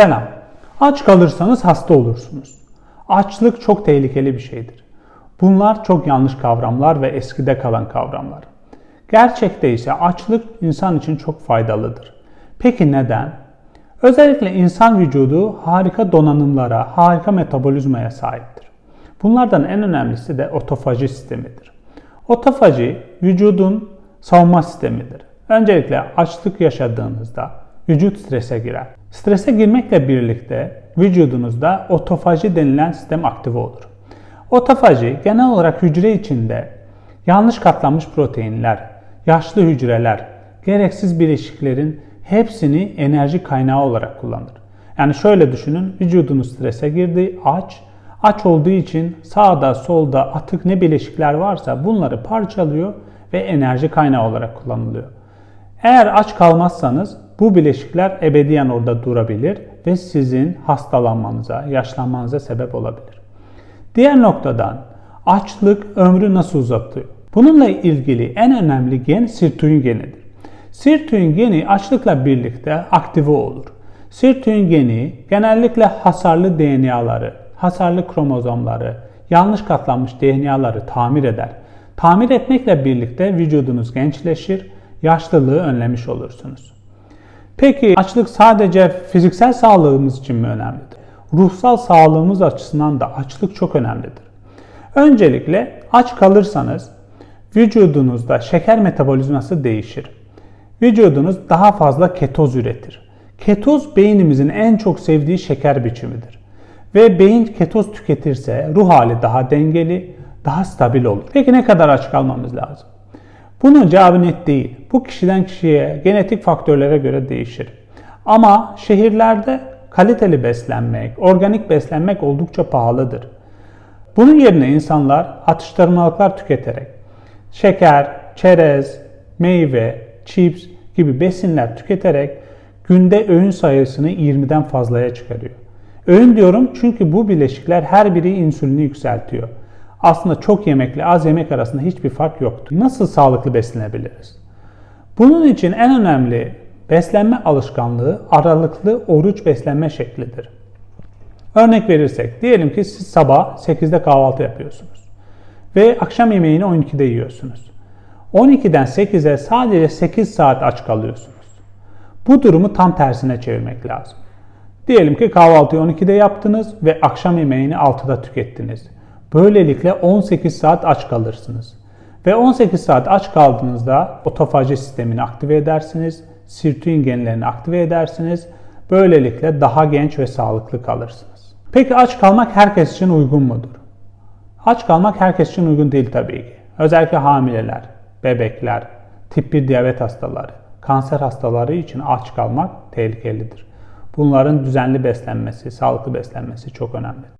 Selam. Aç kalırsanız hasta olursunuz. Açlık çok tehlikeli bir şeydir. Bunlar çok yanlış kavramlar ve eskide kalan kavramlar. Gerçekte ise açlık insan için çok faydalıdır. Peki neden? Özellikle insan vücudu harika donanımlara, harika metabolizmaya sahiptir. Bunlardan en önemlisi de otofaji sistemidir. Otofaji vücudun savunma sistemidir. Öncelikle açlık yaşadığınızda vücut strese girer. Strese girmekle birlikte vücudunuzda otofaji denilen sistem aktive olur. Otofaji genel olarak hücre içinde yanlış katlanmış proteinler, yaşlı hücreler, gereksiz bileşiklerin hepsini enerji kaynağı olarak kullanır. Yani şöyle düşünün, vücudunuz strese girdi, aç. Aç olduğu için sağda solda atık ne bileşikler varsa bunları parçalıyor ve enerji kaynağı olarak kullanılıyor. Eğer aç kalmazsanız bu bileşikler ebediyen orada durabilir ve sizin hastalanmanıza, yaşlanmanıza sebep olabilir. Diğer noktadan açlık ömrü nasıl uzatıyor? Bununla ilgili en önemli gen sirtuin genidir. Sirtuin geni açlıkla birlikte aktive olur. Sirtuin geni genellikle hasarlı DNA'ları, hasarlı kromozomları, yanlış katlanmış DNA'ları tamir eder. Tamir etmekle birlikte vücudunuz gençleşir, yaşlılığı önlemiş olursunuz. Peki açlık sadece fiziksel sağlığımız için mi önemlidir? Ruhsal sağlığımız açısından da açlık çok önemlidir. Öncelikle aç kalırsanız vücudunuzda şeker metabolizması değişir. Vücudunuz daha fazla ketoz üretir. Ketoz beynimizin en çok sevdiği şeker biçimidir. Ve beyin ketoz tüketirse ruh hali daha dengeli, daha stabil olur. Peki ne kadar aç kalmamız lazım? Bunun cevabı net değil. Bu kişiden kişiye, genetik faktörlere göre değişir. Ama şehirlerde kaliteli beslenmek, organik beslenmek oldukça pahalıdır. Bunun yerine insanlar atıştırmalıklar tüketerek şeker, çerez, meyve, chips gibi besinler tüketerek günde öğün sayısını 20'den fazlaya çıkarıyor. Öğün diyorum çünkü bu bileşikler her biri insülini yükseltiyor. Aslında çok yemekle az yemek arasında hiçbir fark yoktur. Nasıl sağlıklı beslenebiliriz? Bunun için en önemli beslenme alışkanlığı aralıklı oruç beslenme şeklidir. Örnek verirsek, diyelim ki siz sabah 8'de kahvaltı yapıyorsunuz ve akşam yemeğini 12'de yiyorsunuz. 12'den 8'e sadece 8 saat aç kalıyorsunuz. Bu durumu tam tersine çevirmek lazım. Diyelim ki kahvaltıyı 12'de yaptınız ve akşam yemeğini 6'da tükettiniz. Böylelikle 18 saat aç kalırsınız. Ve 18 saat aç kaldığınızda otofaji sistemini aktive edersiniz, sirtuin genlerini aktive edersiniz. Böylelikle daha genç ve sağlıklı kalırsınız. Peki aç kalmak herkes için uygun mudur? Aç kalmak herkes için uygun değil tabii ki. Özellikle hamileler, bebekler, tip 1 diyabet hastaları, kanser hastaları için aç kalmak tehlikelidir. Bunların düzenli beslenmesi, sağlıklı beslenmesi çok önemli.